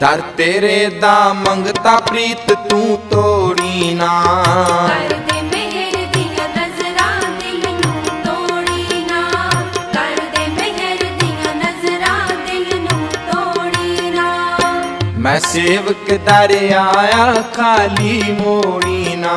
ਦਰ ਤੇਰੇ ਦਾ ਮੰਗਤਾ ਪ੍ਰੀਤ ਤੂੰ ਤੋੜੀ ਨਾ। ਕਰ ਦੇ ਮਿਹਰ ਦੀਆਂ ਨਜ਼ਰਾਂ ਦਿਲ ਨੂੰ ਤੋੜੀ ਨਾ। ਕਰ ਦੇ ਮਿਹਰ ਦੀਆਂ ਨਜ਼ਰਾਂ ਦਿਲ ਨੂੰ ਤੋੜੀ ਨਾ। ਮੈਂ ਸੇਵਕ ਦਰ ਆਇਆ ਖਾਲੀ ਮੋੜੀ ਨਾ।